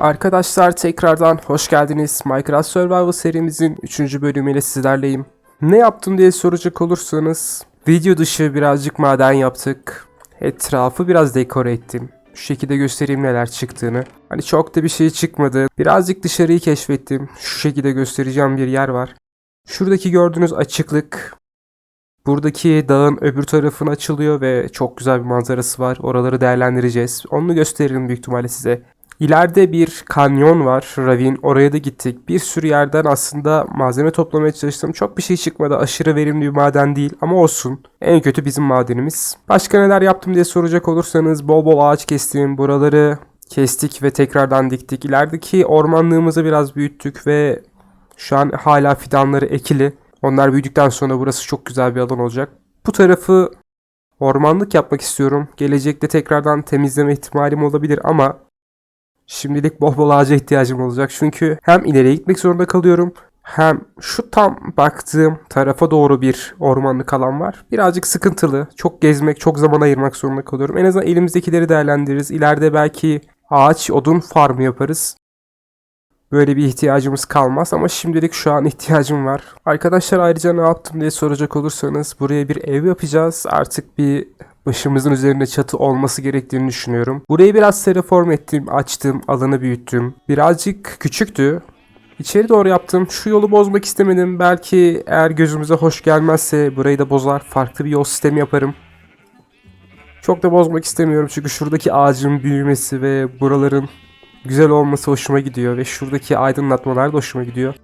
Arkadaşlar tekrardan hoş geldiniz. Minecraft Survival serimizin 3. bölümüyle sizlerleyim. Ne yaptım diye soracak olursanız video dışı birazcık maden yaptık. Etrafı biraz dekore ettim. Şu şekilde göstereyim neler çıktığını. Hani çok da bir şey çıkmadı. Birazcık dışarıyı keşfettim. Şu şekilde göstereceğim bir yer var. Şuradaki gördüğünüz açıklık Buradaki dağın öbür tarafına açılıyor ve çok güzel bir manzarası var. Oraları değerlendireceğiz. Onu gösteririm büyük ihtimalle size. İleride bir kanyon var, ravin. Oraya da gittik. Bir sürü yerden aslında malzeme toplamaya çalıştım. Çok bir şey çıkmadı. Aşırı verimli bir maden değil ama olsun. En kötü bizim madenimiz. Başka neler yaptım diye soracak olursanız bol bol ağaç kestim. Buraları kestik ve tekrardan diktik. İlerideki ormanlığımızı biraz büyüttük ve şu an hala fidanları ekili. Onlar büyüdükten sonra burası çok güzel bir alan olacak. Bu tarafı ormanlık yapmak istiyorum. Gelecekte tekrardan temizleme ihtimalim olabilir ama şimdilik bol ağaca ihtiyacım olacak. Çünkü hem ileriye gitmek zorunda kalıyorum hem şu tam baktığım tarafa doğru bir ormanlık alan var. Birazcık sıkıntılı. Çok gezmek, çok zaman ayırmak zorunda kalıyorum. En azından elimizdekileri değerlendiririz. İleride belki ağaç, odun farmı yaparız. Böyle bir ihtiyacımız kalmaz ama şimdilik şu an ihtiyacım var. Arkadaşlar ayrıca ne yaptım diye soracak olursanız buraya bir ev yapacağız. Artık bir başımızın üzerinde çatı olması gerektiğini düşünüyorum. Burayı biraz reform ettim, açtım, alanı büyüttüm. Birazcık küçüktü. İçeri doğru yaptım. Şu yolu bozmak istemedim. Belki eğer gözümüze hoş gelmezse burayı da bozar. Farklı bir yol sistemi yaparım. Çok da bozmak istemiyorum çünkü şuradaki ağacın büyümesi ve buraların güzel olması hoşuma gidiyor ve şuradaki aydınlatmalar da hoşuma gidiyor.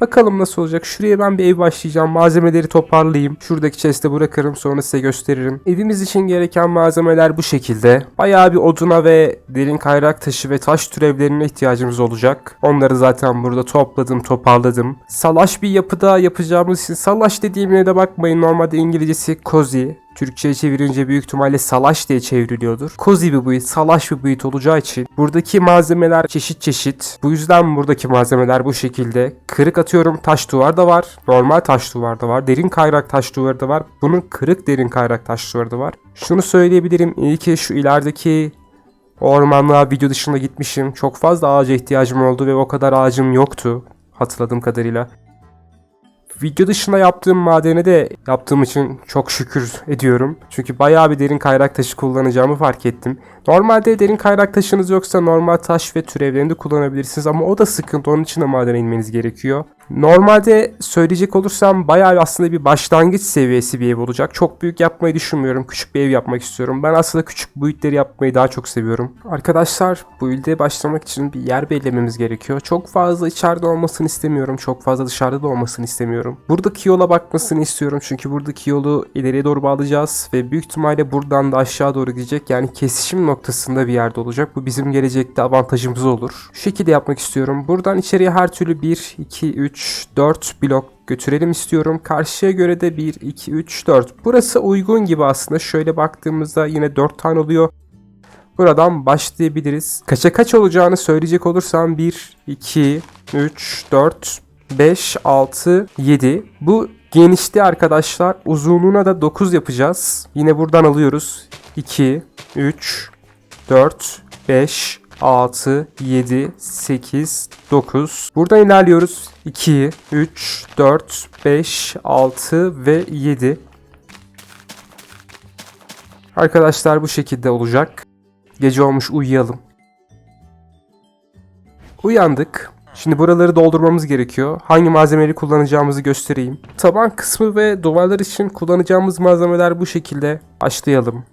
Bakalım nasıl olacak. Şuraya ben bir ev başlayacağım. Malzemeleri toparlayayım. Şuradaki chest'e bırakırım sonra size gösteririm. Evimiz için gereken malzemeler bu şekilde. Bayağı bir oduna ve derin kayrak taşı ve taş türevlerine ihtiyacımız olacak. Onları zaten burada topladım, toparladım. Salaş bir yapıda yapacağımız için salaş dediğimine de bakmayın. Normalde İngilizcesi cozy. Türkçe'ye çevirince büyük ihtimalle salaş diye çevriliyordur. Cozy bir boyut, salaş bir boyut olacağı için buradaki malzemeler çeşit çeşit. Bu yüzden buradaki malzemeler bu şekilde. Kırık atıyorum taş duvar da var. Normal taş duvar da var. Derin kayrak taş duvarı da var. Bunun kırık derin kayrak taş duvarı da var. Şunu söyleyebilirim. İyi ki şu ilerideki ormanlığa video dışında gitmişim. Çok fazla ağaca ihtiyacım oldu ve o kadar ağacım yoktu. Hatırladığım kadarıyla. Video dışında yaptığım madene de yaptığım için çok şükür ediyorum. Çünkü bayağı bir derin kayrak taşı kullanacağımı fark ettim. Normalde derin kayrak taşınız yoksa normal taş ve türevlerini de kullanabilirsiniz ama o da sıkıntı. Onun için de madene inmeniz gerekiyor. Normalde söyleyecek olursam bayağı aslında bir başlangıç seviyesi bir ev olacak. Çok büyük yapmayı düşünmüyorum. Küçük bir ev yapmak istiyorum. Ben aslında küçük build'leri yapmayı daha çok seviyorum. Arkadaşlar build'e başlamak için bir yer belirlememiz gerekiyor. Çok fazla içeride olmasını istemiyorum. Çok fazla dışarıda da olmasını istemiyorum. Buradaki yola bakmasını istiyorum. Çünkü buradaki yolu ileriye doğru bağlayacağız. Ve büyük ihtimalle buradan da aşağı doğru gidecek. Yani kesişim noktasında bir yerde olacak. Bu bizim gelecekte avantajımız olur. Şu şekilde yapmak istiyorum. Buradan içeriye her türlü 1, 2, 3, 4 blok götürelim istiyorum. Karşıya göre de 1, 2, 3, 4. Burası uygun gibi aslında. Şöyle baktığımızda yine 4 tane oluyor. Buradan başlayabiliriz. Kaça kaç olacağını söyleyecek olursam 1, 2, 3, 4, 5, 6, 7. Bu genişti arkadaşlar. Uzunluğuna da 9 yapacağız. Yine buradan alıyoruz. 2, 3, 4, 5, 6, 7, 8, 9. Buradan ilerliyoruz. 2, 3, 4, 5, 6 ve 7. Arkadaşlar bu şekilde olacak. Gece olmuş uyuyalım. Uyandık. Şimdi buraları doldurmamız gerekiyor. Hangi malzemeleri kullanacağımızı göstereyim. Taban kısmı ve duvarlar için kullanacağımız malzemeler bu şekilde. Başlayalım.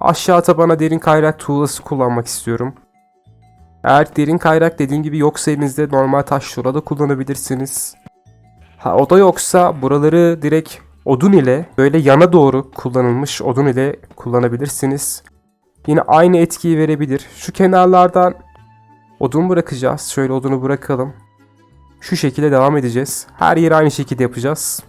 Aşağı tabana derin kayrak tuğlası kullanmak istiyorum. Eğer derin kayrak dediğim gibi yoksa elinizde normal taş şurada kullanabilirsiniz. Ha o da yoksa buraları direkt odun ile böyle yana doğru kullanılmış odun ile kullanabilirsiniz. Yine aynı etkiyi verebilir. Şu kenarlardan odun bırakacağız. Şöyle odunu bırakalım. Şu şekilde devam edeceğiz. Her yeri aynı şekilde yapacağız.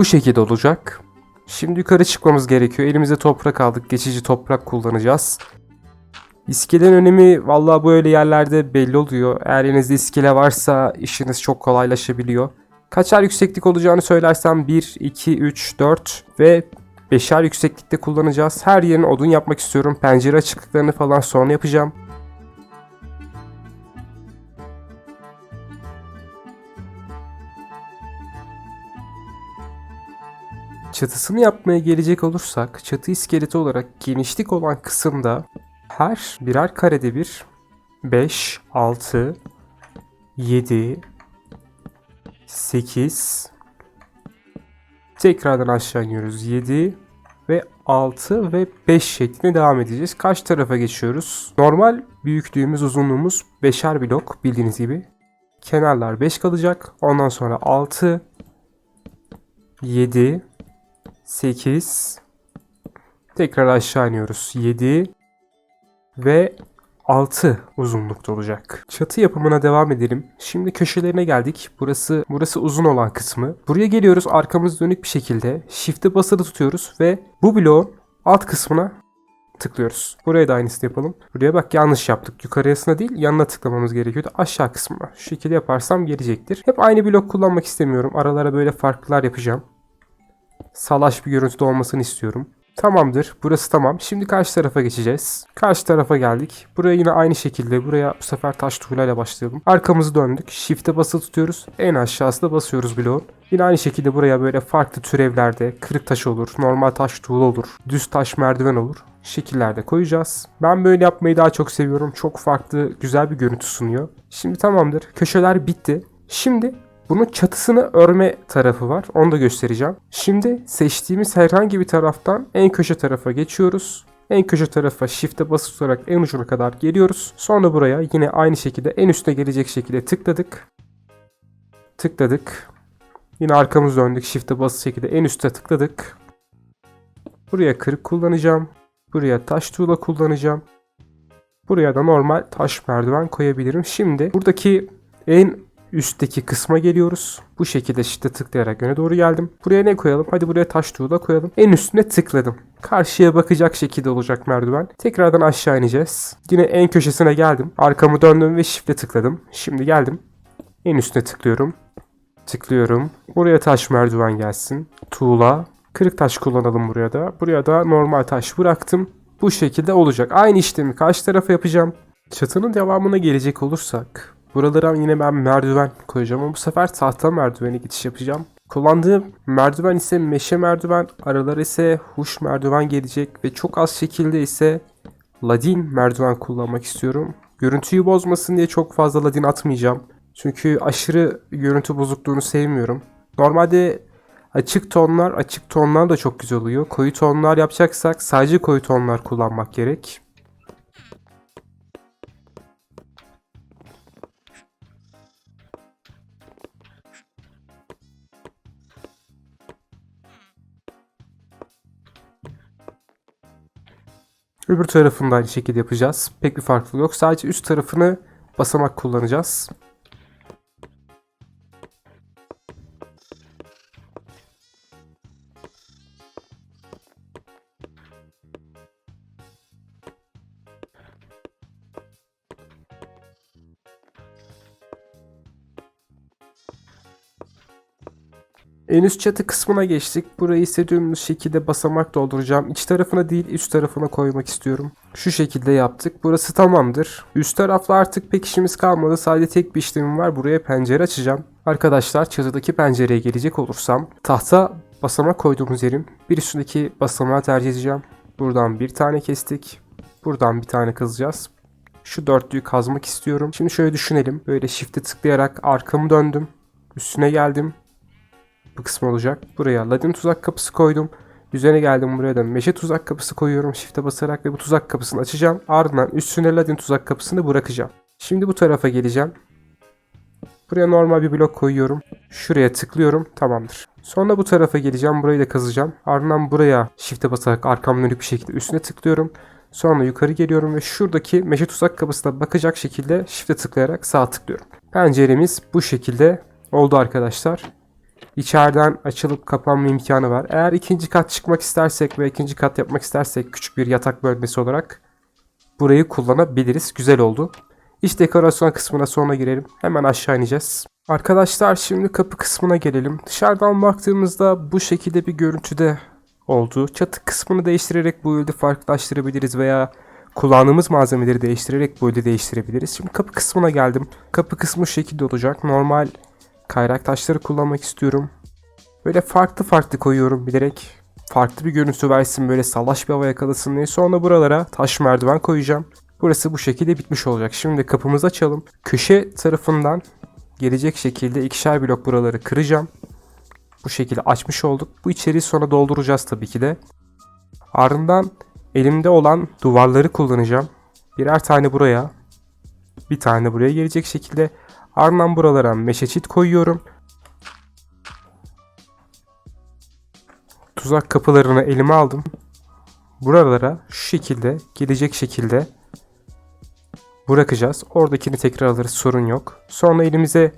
Bu şekilde olacak. Şimdi yukarı çıkmamız gerekiyor. Elimizde toprak aldık. Geçici toprak kullanacağız. İskelenin önemi vallahi böyle yerlerde belli oluyor. Eğer elinizde iskele varsa işiniz çok kolaylaşabiliyor. Kaçar yükseklik olacağını söylersem 1, 2, 3, 4 ve Beşer yükseklikte kullanacağız. Her yerini odun yapmak istiyorum. Pencere açıklıklarını falan sonra yapacağım. Çatısını yapmaya gelecek olursak çatı iskeleti olarak genişlik olan kısımda her birer karede bir 5, 6, 7, 8 tekrardan aşağı iniyoruz 7 ve 6 ve 5 şeklinde devam edeceğiz. Kaç tarafa geçiyoruz? Normal büyüklüğümüz uzunluğumuz 5'er blok bildiğiniz gibi. Kenarlar 5 kalacak. Ondan sonra 6 7 8 tekrar aşağı iniyoruz. 7 ve 6 uzunlukta olacak. Çatı yapımına devam edelim. Şimdi köşelerine geldik. Burası burası uzun olan kısmı. Buraya geliyoruz arkamız dönük bir şekilde. Shift'e basılı tutuyoruz ve bu bloğun alt kısmına tıklıyoruz. Buraya da aynısını yapalım. Buraya bak yanlış yaptık. Yukarısına değil yanına tıklamamız gerekiyordu. Aşağı kısmına. Şu şekilde yaparsam gelecektir. Hep aynı blok kullanmak istemiyorum. Aralara böyle farklılar yapacağım. Salaş bir görüntüde olmasını istiyorum. Tamamdır. Burası tamam. Şimdi karşı tarafa geçeceğiz. Karşı tarafa geldik. Buraya yine aynı şekilde. Buraya bu sefer taş tuğlayla başlayalım. Arkamızı döndük. Shift'e basılı tutuyoruz. En aşağısında basıyoruz bloğun. Yine aynı şekilde buraya böyle farklı türevlerde kırık taş olur, normal taş tuğla olur, düz taş merdiven olur. Şekillerde koyacağız. Ben böyle yapmayı daha çok seviyorum. Çok farklı, güzel bir görüntü sunuyor. Şimdi tamamdır. Köşeler bitti. Şimdi bunun çatısını örme tarafı var. Onu da göstereceğim. Şimdi seçtiğimiz herhangi bir taraftan en köşe tarafa geçiyoruz. En köşe tarafa shift'e basılı tutarak en ucuna kadar geliyoruz. Sonra buraya yine aynı şekilde en üste gelecek şekilde tıkladık. Tıkladık. Yine arkamız döndük. Shift'e basılı şekilde en üste tıkladık. Buraya kırık kullanacağım. Buraya taş tuğla kullanacağım. Buraya da normal taş merdiven koyabilirim. Şimdi buradaki en üstteki kısma geliyoruz. Bu şekilde shift'e tıklayarak öne doğru geldim. Buraya ne koyalım? Hadi buraya taş tuğla koyalım. En üstüne tıkladım. Karşıya bakacak şekilde olacak merdiven. Tekrardan aşağı ineceğiz. Yine en köşesine geldim. Arkamı döndüm ve shift'e tıkladım. Şimdi geldim. En üstüne tıklıyorum. Tıklıyorum. Buraya taş merdiven gelsin. Tuğla. Kırık taş kullanalım buraya da. Buraya da normal taş bıraktım. Bu şekilde olacak. Aynı işlemi karşı tarafa yapacağım. Çatının devamına gelecek olursak. Buralara yine ben merdiven koyacağım ama bu sefer tahta merdivene geçiş yapacağım. Kullandığım merdiven ise meşe merdiven, aralara ise huş merdiven gelecek ve çok az şekilde ise ladin merdiven kullanmak istiyorum. Görüntüyü bozmasın diye çok fazla ladin atmayacağım. Çünkü aşırı görüntü bozukluğunu sevmiyorum. Normalde açık tonlar, açık tonlar da çok güzel oluyor. Koyu tonlar yapacaksak sadece koyu tonlar kullanmak gerek. Öbür tarafını da aynı şekilde yapacağız. Pek bir farklılık yok. Sadece üst tarafını basamak kullanacağız. En üst çatı kısmına geçtik. Burayı istediğimiz şekilde basamak dolduracağım. İç tarafına değil üst tarafına koymak istiyorum. Şu şekilde yaptık. Burası tamamdır. Üst tarafta artık pek işimiz kalmadı. Sadece tek bir işlemim var. Buraya pencere açacağım. Arkadaşlar çatıdaki pencereye gelecek olursam tahta basamak koyduğumuz yerin bir üstündeki basamağı tercih edeceğim. Buradan bir tane kestik. Buradan bir tane kazacağız. Şu dörtlüyü kazmak istiyorum. Şimdi şöyle düşünelim. Böyle shift'e tıklayarak arkamı döndüm. Üstüne geldim bu kısmı olacak. Buraya ladin tuzak kapısı koydum. Üzerine geldim buraya da meşe tuzak kapısı koyuyorum. Shift'e basarak ve bu tuzak kapısını açacağım. Ardından üstüne ladin tuzak kapısını bırakacağım. Şimdi bu tarafa geleceğim. Buraya normal bir blok koyuyorum. Şuraya tıklıyorum. Tamamdır. Sonra bu tarafa geleceğim. Burayı da kazacağım. Ardından buraya shift'e basarak arkam dönük bir şekilde üstüne tıklıyorum. Sonra yukarı geliyorum ve şuradaki meşe tuzak kapısına bakacak şekilde shift'e tıklayarak sağ tıklıyorum. Penceremiz bu şekilde oldu arkadaşlar. İçeriden açılıp kapanma imkanı var. Eğer ikinci kat çıkmak istersek ve ikinci kat yapmak istersek küçük bir yatak bölmesi olarak burayı kullanabiliriz. Güzel oldu. İç dekorasyon kısmına sonra girelim. Hemen aşağı ineceğiz. Arkadaşlar şimdi kapı kısmına gelelim. Dışarıdan baktığımızda bu şekilde bir görüntüde oldu. Çatı kısmını değiştirerek bu build'i farklılaştırabiliriz veya kullandığımız malzemeleri değiştirerek bu build'i değiştirebiliriz. Şimdi kapı kısmına geldim. Kapı kısmı şekilde olacak. Normal kayrak taşları kullanmak istiyorum. Böyle farklı farklı koyuyorum bilerek. Farklı bir görüntü versin böyle salaş bir hava yakalasın diye. Sonra buralara taş merdiven koyacağım. Burası bu şekilde bitmiş olacak. Şimdi kapımızı açalım. Köşe tarafından gelecek şekilde ikişer blok buraları kıracağım. Bu şekilde açmış olduk. Bu içeriği sonra dolduracağız tabii ki de. Ardından elimde olan duvarları kullanacağım. Birer tane buraya. Bir tane buraya gelecek şekilde. Ardından buralara meşe çit koyuyorum. Tuzak kapılarını elime aldım. Buralara şu şekilde gelecek şekilde bırakacağız. Oradakini tekrar alırız sorun yok. Sonra elimize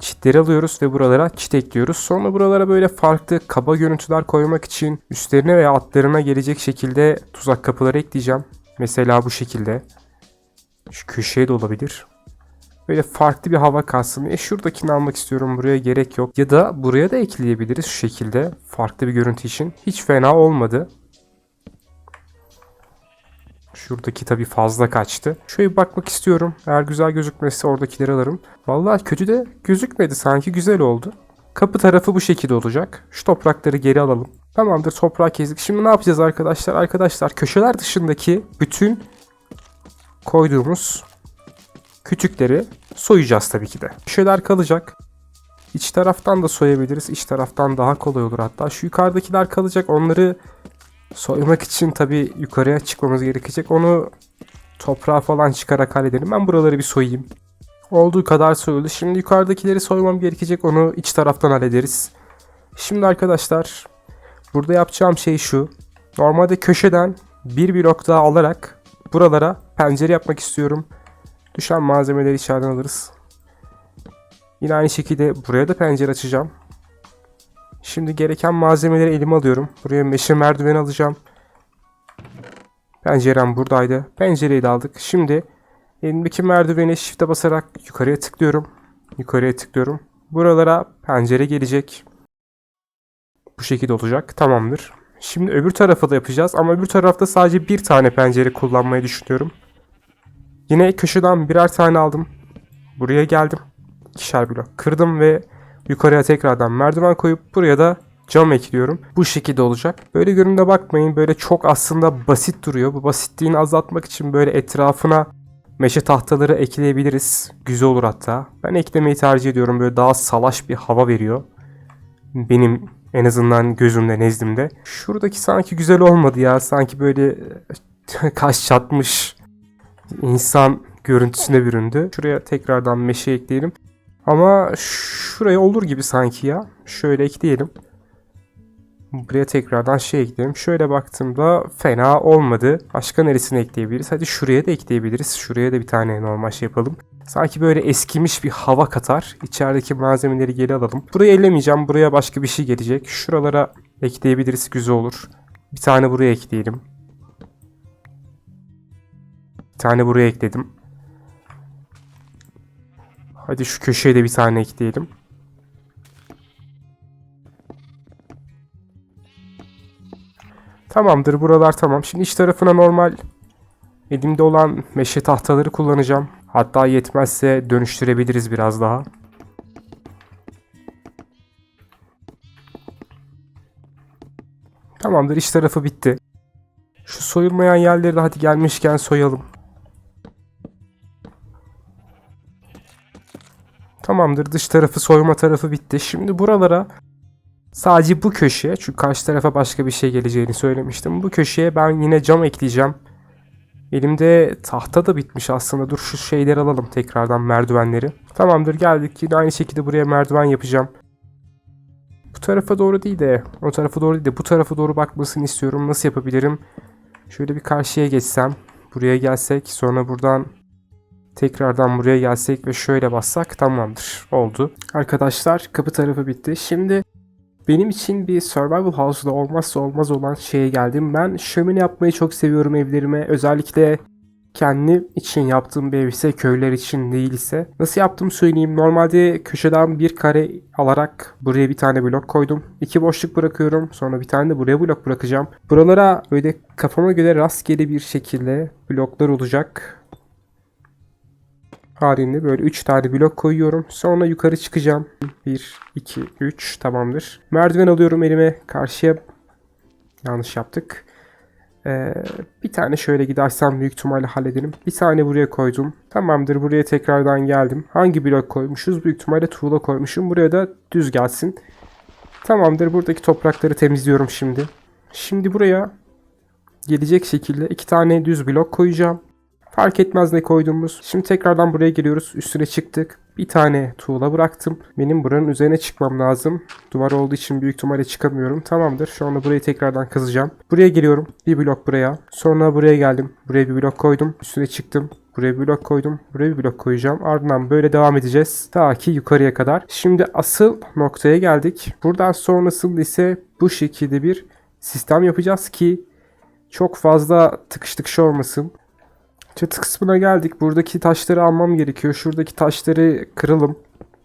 çitleri alıyoruz ve buralara çit ekliyoruz. Sonra buralara böyle farklı kaba görüntüler koymak için üstlerine veya altlarına gelecek şekilde tuzak kapıları ekleyeceğim. Mesela bu şekilde. Şu köşeye de olabilir. Böyle farklı bir hava kalsın. E şuradakini almak istiyorum. Buraya gerek yok. Ya da buraya da ekleyebiliriz şu şekilde. Farklı bir görüntü için. Hiç fena olmadı. Şuradaki tabii fazla kaçtı. Şöyle bakmak istiyorum. Eğer güzel gözükmezse oradakileri alırım. Vallahi kötü de gözükmedi. Sanki güzel oldu. Kapı tarafı bu şekilde olacak. Şu toprakları geri alalım. Tamamdır toprağı kestik. Şimdi ne yapacağız arkadaşlar? Arkadaşlar köşeler dışındaki bütün koyduğumuz kütükleri soyacağız tabii ki de. Köşeler kalacak. İç taraftan da soyabiliriz. İç taraftan daha kolay olur hatta. Şu yukarıdakiler kalacak. Onları soymak için tabii yukarıya çıkmamız gerekecek. Onu toprağa falan çıkarak halledelim. Ben buraları bir soyayım. Olduğu kadar soyuldu. Şimdi yukarıdakileri soymam gerekecek. Onu iç taraftan hallederiz. Şimdi arkadaşlar burada yapacağım şey şu. Normalde köşeden bir blok daha alarak buralara pencere yapmak istiyorum. Düşen malzemeleri içeriden alırız. Yine aynı şekilde buraya da pencere açacağım. Şimdi gereken malzemeleri elime alıyorum. Buraya meşe merdiven alacağım. Pencerem buradaydı. Pencereyi de aldık. Şimdi elimdeki merdiveni shift'e basarak yukarıya tıklıyorum. Yukarıya tıklıyorum. Buralara pencere gelecek. Bu şekilde olacak. Tamamdır. Şimdi öbür tarafı da yapacağız ama öbür tarafta sadece bir tane pencere kullanmayı düşünüyorum. Yine köşeden birer tane aldım. Buraya geldim. İkişer blok kırdım ve yukarıya tekrardan merdiven koyup buraya da cam ekliyorum. Bu şekilde olacak. Böyle görününe bakmayın. Böyle çok aslında basit duruyor. Bu basitliğini azaltmak için böyle etrafına meşe tahtaları ekleyebiliriz. Güzel olur hatta. Ben eklemeyi tercih ediyorum. Böyle daha salaş bir hava veriyor. Benim en azından gözümde, nezdimde. Şuradaki sanki güzel olmadı ya. Sanki böyle kaş çatmış insan görüntüsüne büründü. Şuraya tekrardan meşe ekleyelim. Ama şuraya olur gibi sanki ya. Şöyle ekleyelim. Buraya tekrardan şey ekleyelim. Şöyle baktığımda fena olmadı. Başka neresine ekleyebiliriz? Hadi şuraya da ekleyebiliriz. Şuraya da bir tane normal şey yapalım. Sanki böyle eskimiş bir hava katar. İçerideki malzemeleri geri alalım. Burayı ellemeyeceğim. Buraya başka bir şey gelecek. Şuralara ekleyebiliriz. Güzel olur. Bir tane buraya ekleyelim. Bir tane buraya ekledim. Hadi şu köşeye de bir tane ekleyelim. Tamamdır buralar tamam. Şimdi iç tarafına normal elimde olan meşe tahtaları kullanacağım. Hatta yetmezse dönüştürebiliriz biraz daha. Tamamdır iç tarafı bitti. Şu soyulmayan yerleri de hadi gelmişken soyalım. Tamamdır dış tarafı soyma tarafı bitti. Şimdi buralara sadece bu köşeye çünkü karşı tarafa başka bir şey geleceğini söylemiştim. Bu köşeye ben yine cam ekleyeceğim. Elimde tahta da bitmiş aslında. Dur şu şeyleri alalım tekrardan merdivenleri. Tamamdır geldik. Yine aynı şekilde buraya merdiven yapacağım. Bu tarafa doğru değil de o tarafa doğru değil de bu tarafa doğru bakmasını istiyorum. Nasıl yapabilirim? Şöyle bir karşıya geçsem. Buraya gelsek sonra buradan Tekrardan buraya gelsek ve şöyle bassak tamamdır. Oldu. Arkadaşlar kapı tarafı bitti. Şimdi benim için bir survival house'da olmazsa olmaz olan şeye geldim. Ben şömine yapmayı çok seviyorum evlerime. Özellikle kendi için yaptığım bir ev ise köyler için değil ise nasıl yaptığımı söyleyeyim. Normalde köşeden bir kare alarak buraya bir tane blok koydum. İki boşluk bırakıyorum. Sonra bir tane de buraya blok bırakacağım. Buralara böyle kafama göre rastgele bir şekilde bloklar olacak. Halinde böyle 3 tane blok koyuyorum. Sonra yukarı çıkacağım. 1, 2, 3 tamamdır. Merdiven alıyorum elime. Karşıya yanlış yaptık. Ee, bir tane şöyle gidersem büyük ihtimalle hallederim. Bir tane buraya koydum. Tamamdır buraya tekrardan geldim. Hangi blok koymuşuz? Büyük ihtimalle tuğla koymuşum. Buraya da düz gelsin. Tamamdır buradaki toprakları temizliyorum şimdi. Şimdi buraya gelecek şekilde iki tane düz blok koyacağım. Fark etmez ne koyduğumuz. Şimdi tekrardan buraya geliyoruz. Üstüne çıktık. Bir tane tuğla bıraktım. Benim buranın üzerine çıkmam lazım. Duvar olduğu için büyük ihtimalle çıkamıyorum. Tamamdır. Şu anda burayı tekrardan kazacağım. Buraya geliyorum. Bir blok buraya. Sonra buraya geldim. Buraya bir blok koydum. Üstüne çıktım. Buraya bir blok koydum. Buraya bir blok koyacağım. Ardından böyle devam edeceğiz. Ta ki yukarıya kadar. Şimdi asıl noktaya geldik. Buradan sonrasında ise bu şekilde bir sistem yapacağız ki çok fazla tıkış tıkış olmasın. Çatı kısmına geldik. Buradaki taşları almam gerekiyor. Şuradaki taşları kıralım.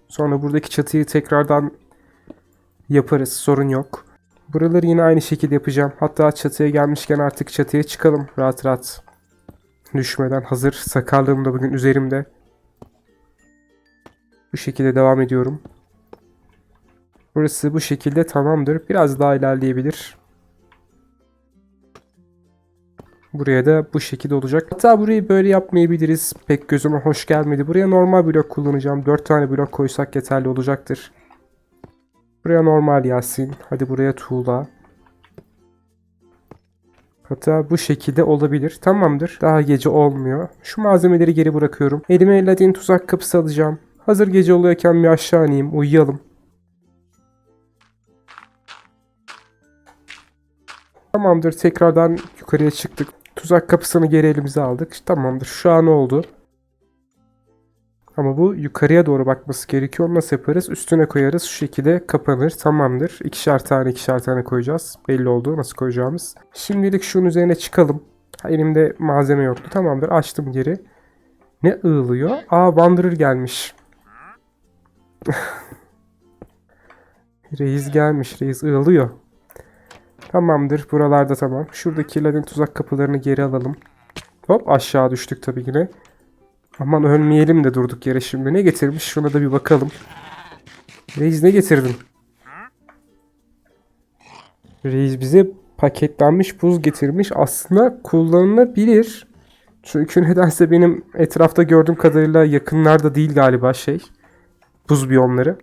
Sonra buradaki çatıyı tekrardan yaparız. Sorun yok. Buraları yine aynı şekilde yapacağım. Hatta çatıya gelmişken artık çatıya çıkalım. Rahat rahat. Düşmeden hazır. Sakarlığım da bugün üzerimde. Bu şekilde devam ediyorum. Burası bu şekilde tamamdır. Biraz daha ilerleyebilir. Buraya da bu şekilde olacak. Hatta burayı böyle yapmayabiliriz. Pek gözüme hoş gelmedi. Buraya normal blok kullanacağım. 4 tane blok koysak yeterli olacaktır. Buraya normal Yasin. Hadi buraya tuğla. Hatta bu şekilde olabilir. Tamamdır. Daha gece olmuyor. Şu malzemeleri geri bırakıyorum. Elime ladin tuzak kapısı alacağım. Hazır gece oluyorken bir aşağı ineyim. Uyuyalım. Tamamdır. Tekrardan yukarıya çıktık. Tuzak kapısını geri elimize aldık. Tamamdır. Şu an oldu. Ama bu yukarıya doğru bakması gerekiyor. Nasıl yaparız? Üstüne koyarız. Şu şekilde kapanır. Tamamdır. İkişer tane ikişer tane koyacağız. Belli oldu nasıl koyacağımız. Şimdilik şunun üzerine çıkalım. Elimde malzeme yoktu. Tamamdır. Açtım geri. Ne ığılıyor? Aa Wanderer gelmiş. Reis gelmiş. Reis ığılıyor. Tamamdır. Buralarda tamam. Şuradaki ladin tuzak kapılarını geri alalım. Hop aşağı düştük tabii yine. Aman ölmeyelim de durduk yere şimdi. Ne getirmiş? Şuna da bir bakalım. Reis ne getirdin? Reis bize paketlenmiş buz getirmiş. Aslında kullanılabilir. Çünkü nedense benim etrafta gördüğüm kadarıyla yakınlarda değil galiba şey. Buz biyomları.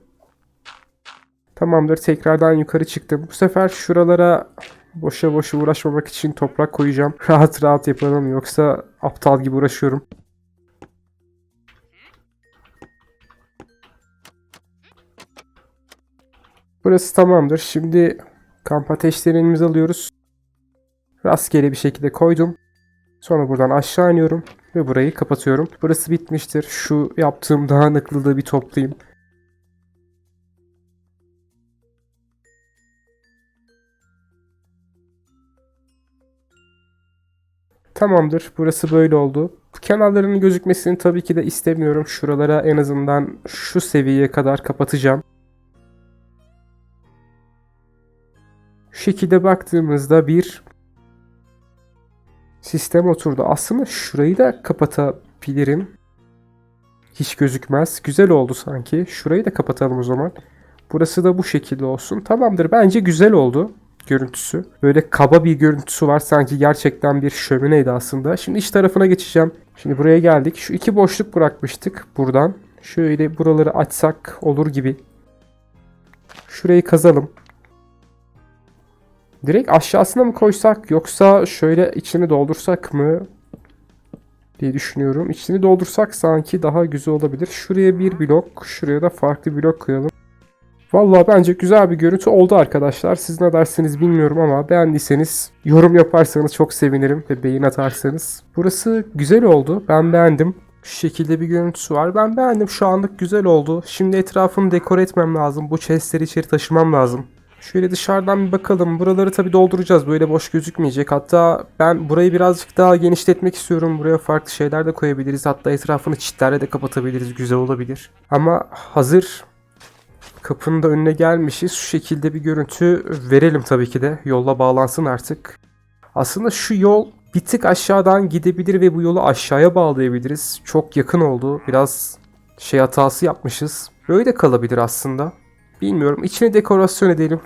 Tamamdır tekrardan yukarı çıktım. Bu sefer şuralara boşa boşa uğraşmamak için toprak koyacağım. Rahat rahat yapalım yoksa aptal gibi uğraşıyorum. Burası tamamdır. Şimdi kamp ateşlerini elimize alıyoruz. Rastgele bir şekilde koydum. Sonra buradan aşağı iniyorum ve burayı kapatıyorum. Burası bitmiştir. Şu yaptığım dağınıklığı bir toplayayım. Tamamdır. Burası böyle oldu. Kenarlarının gözükmesini tabii ki de istemiyorum. Şuralara en azından şu seviyeye kadar kapatacağım. Şu şekilde baktığımızda bir sistem oturdu. Aslında şurayı da kapatabilirim. Hiç gözükmez. Güzel oldu sanki. Şurayı da kapatalım o zaman. Burası da bu şekilde olsun. Tamamdır. Bence güzel oldu görüntüsü. Böyle kaba bir görüntüsü var. Sanki gerçekten bir şömineydi aslında. Şimdi iç tarafına geçeceğim. Şimdi buraya geldik. Şu iki boşluk bırakmıştık buradan. Şöyle buraları açsak olur gibi. Şurayı kazalım. Direkt aşağısına mı koysak yoksa şöyle içini doldursak mı diye düşünüyorum. İçini doldursak sanki daha güzel olabilir. Şuraya bir blok, şuraya da farklı blok koyalım. Vallahi bence güzel bir görüntü oldu arkadaşlar. Siz ne dersiniz bilmiyorum ama beğendiyseniz yorum yaparsanız çok sevinirim ve beğen atarsanız. Burası güzel oldu. Ben beğendim. Şu şekilde bir görüntüsü var. Ben beğendim. Şu anlık güzel oldu. Şimdi etrafını dekore etmem lazım. Bu chestleri içeri taşımam lazım. Şöyle dışarıdan bir bakalım. Buraları tabii dolduracağız. Böyle boş gözükmeyecek. Hatta ben burayı birazcık daha genişletmek istiyorum. Buraya farklı şeyler de koyabiliriz. Hatta etrafını çitlerle de kapatabiliriz. Güzel olabilir. Ama hazır kapının da önüne gelmişiz. Şu şekilde bir görüntü verelim tabii ki de. Yolla bağlansın artık. Aslında şu yol bir tık aşağıdan gidebilir ve bu yolu aşağıya bağlayabiliriz. Çok yakın oldu. Biraz şey hatası yapmışız. Böyle de kalabilir aslında. Bilmiyorum. İçine dekorasyon edelim.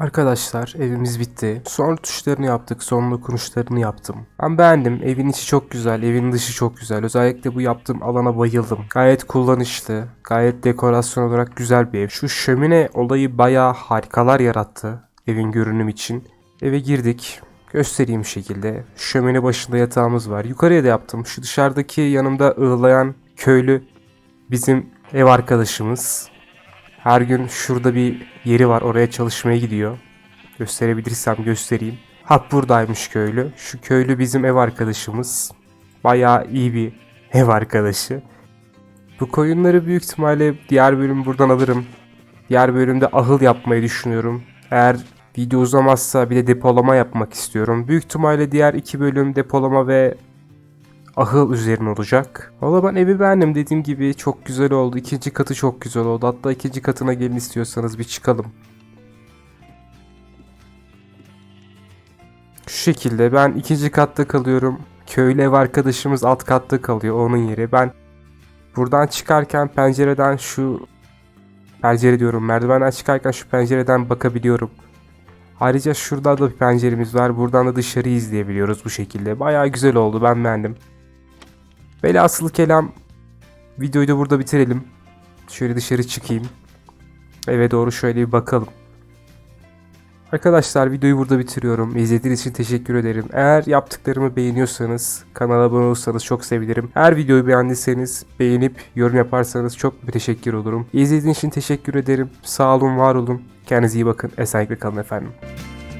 Arkadaşlar evimiz bitti. Son tuşlarını yaptık. Son dokunuşlarını yaptım. Ben beğendim. Evin içi çok güzel. Evin dışı çok güzel. Özellikle bu yaptığım alana bayıldım. Gayet kullanışlı. Gayet dekorasyon olarak güzel bir ev. Şu şömine olayı bayağı harikalar yarattı. Evin görünüm için. Eve girdik. Göstereyim şekilde. Şömine başında yatağımız var. Yukarıya da yaptım. Şu dışarıdaki yanımda ığlayan köylü bizim ev arkadaşımız. Her gün şurada bir yeri var. Oraya çalışmaya gidiyor. Gösterebilirsem göstereyim. Ha buradaymış köylü. Şu köylü bizim ev arkadaşımız. Bayağı iyi bir ev arkadaşı. Bu koyunları büyük ihtimalle diğer bölüm buradan alırım. Diğer bölümde ahıl yapmayı düşünüyorum. Eğer video uzamazsa bir de depolama yapmak istiyorum. Büyük ihtimalle diğer iki bölüm depolama ve ahıl üzerine olacak. Valla ben evi beğendim dediğim gibi çok güzel oldu. İkinci katı çok güzel oldu. Hatta ikinci katına gelin istiyorsanız bir çıkalım. Şu şekilde ben ikinci katta kalıyorum. Köylü ev arkadaşımız alt katta kalıyor onun yeri. Ben buradan çıkarken pencereden şu pencere diyorum merdivenden çıkarken şu pencereden bakabiliyorum. Ayrıca şurada da bir penceremiz var. Buradan da dışarıyı izleyebiliyoruz bu şekilde. Bayağı güzel oldu. Ben beğendim. Velhasıl kelam videoyu da burada bitirelim. Şöyle dışarı çıkayım. Eve doğru şöyle bir bakalım. Arkadaşlar videoyu burada bitiriyorum. İzlediğiniz için teşekkür ederim. Eğer yaptıklarımı beğeniyorsanız kanala abone olursanız çok sevinirim. Eğer videoyu beğendiyseniz beğenip yorum yaparsanız çok müteşekkir olurum. İzlediğiniz için teşekkür ederim. Sağ olun, var olun. Kendinize iyi bakın. Esenlikle kalın efendim.